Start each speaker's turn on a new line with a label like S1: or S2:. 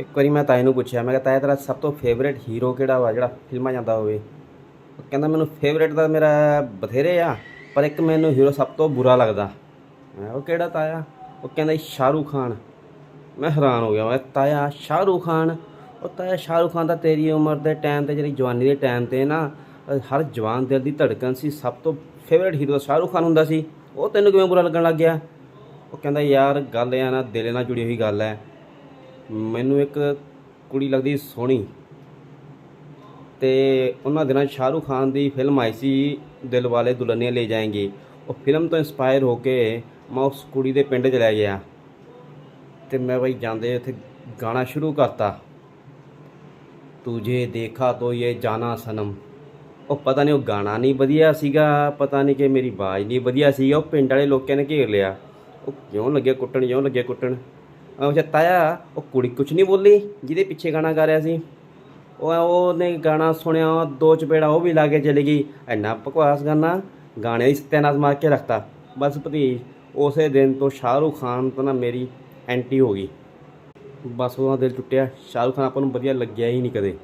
S1: ਇੱਕ ਵਾਰੀ ਮੈਂ ਤਾਏ ਨੂੰ ਪੁੱਛਿਆ, ਮੈਂ ਕਿਹਾ ਤਾਏ ਤੇਰਾ ਸਭ ਤੋਂ ਫੇਵਰੇਟ ਹੀਰੋ ਕਿਹੜਾ ਵਾ? ਜਿਹੜਾ ਫਿਲਮਾਂ ਜਾਂਦਾ ਹੋਵੇ? ਉਹ ਕਹਿੰਦਾ, ਮੈਨੂੰ ਫੇਵਰੇਟ ਤਾਂ ਮੇਰਾ ਬਥੇਰੇ ਆ, ਪਰ ਇੱਕ ਮੈਨੂੰ ਹੀਰੋ ਸਭ ਤੋਂ ਬੁਰਾ ਲੱਗਦਾ। ਮੈਂ ਉਹ ਕਿਹੜਾ ਤਾਇਆ? ਉਹ ਕਹਿੰਦਾ ਜੀ ਸ਼ਾਹਰੂਖ ਖਾਨ। ਮੈਂ ਹੈਰਾਨ ਹੋ ਗਿਆ, ਮੈਂ ਤਾਇਆ, ਸ਼ਾਹਰੂਖ ਖਾਨ? ਉਹ ਤਾਇਆ, ਸ਼ਾਹਰੂਖ ਖਾਨ ਦਾ ਤੇਰੀ ਉਮਰ ਦੇ ਟਾਈਮ ਤੇ, ਜਿਹੜੀ ਜਵਾਨੀ ਦੇ ਟਾਈਮ ਤੇ ਨਾ, ਹਰ ਜਵਾਨ ਦਿਲ ਦੀ ਧੜਕਣ ਸੀ, ਸਭ ਤੋਂ ਫੇਵਰੇਟ ਹੀਰੋ ਸ਼ਾਹਰੂਖ ਖਾਨ ਹੁੰਦਾ ਸੀ। ਉਹ ਤੈਨੂੰ ਕਿਵੇਂ ਬੁਰਾ ਲੱਗਣ ਲੱਗ ਗਿਆ? ਉਹ ਕਹਿੰਦਾ, ਯਾਰ, ਗੱਲ ਇਹ ਆ ਨਾ, ਦਿਲ ਨਾਲ ਜੁੜੀ ਹੋਈ ਗੱਲ ਹੈ। ਮੈਨੂੰ ਇੱਕ ਕੁੜੀ ਲੱਗਦੀ ਸੋਹਣੀ ਤੇ ਉਹਨਾਂ ਦਿਨਾਂ 'ਚ ਸ਼ਾਹਰੂਖ ਖਾਨ ਦੀ ਫਿਲਮ ਆਈ ਸੀ ਦਿਲ ਵਾਲੇ ਦੁਲਹਨੀਆਂ ਲੈ ਜਾਏਂਗੇ। ਉਹ ਫਿਲਮ ਤੋਂ ਇਨਸਪਾਇਰ ਹੋ ਕੇ ਮੈਂ ਉਸ ਕੁੜੀ ਦੇ ਪਿੰਡ ਚਲਾ ਗਿਆ ਤੇ ਮੈਂ ਬਈ ਜਾਂਦੇ ਉੱਥੇ ਗਾਣਾ ਸ਼ੁਰੂ ਕਰਤਾ। ਤੁਝੇ ਦੇਖਾ ਤੋ ਇਹ ਜਾਣਾ ਸਨਮ। ਉਹ ਪਤਾ ਨਹੀਂ ਉਹ ਗਾਣਾ ਨਹੀਂ ਵਧੀਆ ਸੀਗਾ, ਪਤਾ ਨਹੀਂ ਕਿ ਮੇਰੀ ਆਵਾਜ਼ ਨਹੀਂ ਵਧੀਆ ਸੀ ਉਹ ਪਿੰਡ ਵਾਲੇ ਲੋਕਾਂ ਨੇ ਘੇਰ ਲਿਆ। ਉਹ ਕਿਉਂ ਲੱਗਿਆ ਕੁੱਟਣ ਕਿਉਂ ਲੱਗਿਆ ਕੁੱਟਣ। ਉਹ ਅੱਛਾ ਤਾਇਆ, ਉਹ ਕੁੜੀ ਕੁਛ ਨਹੀਂ ਬੋਲੀ, ਜਿਹਦੇ ਪਿੱਛੇ ਗਾਣਾ ਗਾ ਰਿਹਾ ਸੀ। ਉਹ ਉਹਨੇ ਗਾਣਾ ਸੁਣਿਆ ਦੋ ਚਪੇੜਾ ਉਹ ਵੀ ਲਾ ਕੇ ਚਲੀ ਗਈ। ਇੰਨਾ ਬਕਵਾਸ ਗਾਣਾ ਗਾਣੇ ਦੀ ਸਤਿਆਨਾਸ਼ ਮਾਰ ਕੇ ਰੱਖਤਾ। ਬਸ ਭਤੀਜ, ਉਸੇ ਦਿਨ ਤੋਂ ਸ਼ਾਹਰੂਖ ਖਾਨ ਤੋਂ ਨਾ ਮੇਰੀ ਐਂਟੀ ਹੋ ਗਈ। ਬਸ ਉਹਦਾ ਦਿਲ ਟੁੱਟਿਆ। ਸ਼ਾਹਰੂਖ ਖਾਨ ਆਪਾਂ ਨੂੰ ਵਧੀਆ ਲੱਗਿਆ ਹੀ ਨਹੀਂ ਕਦੇ।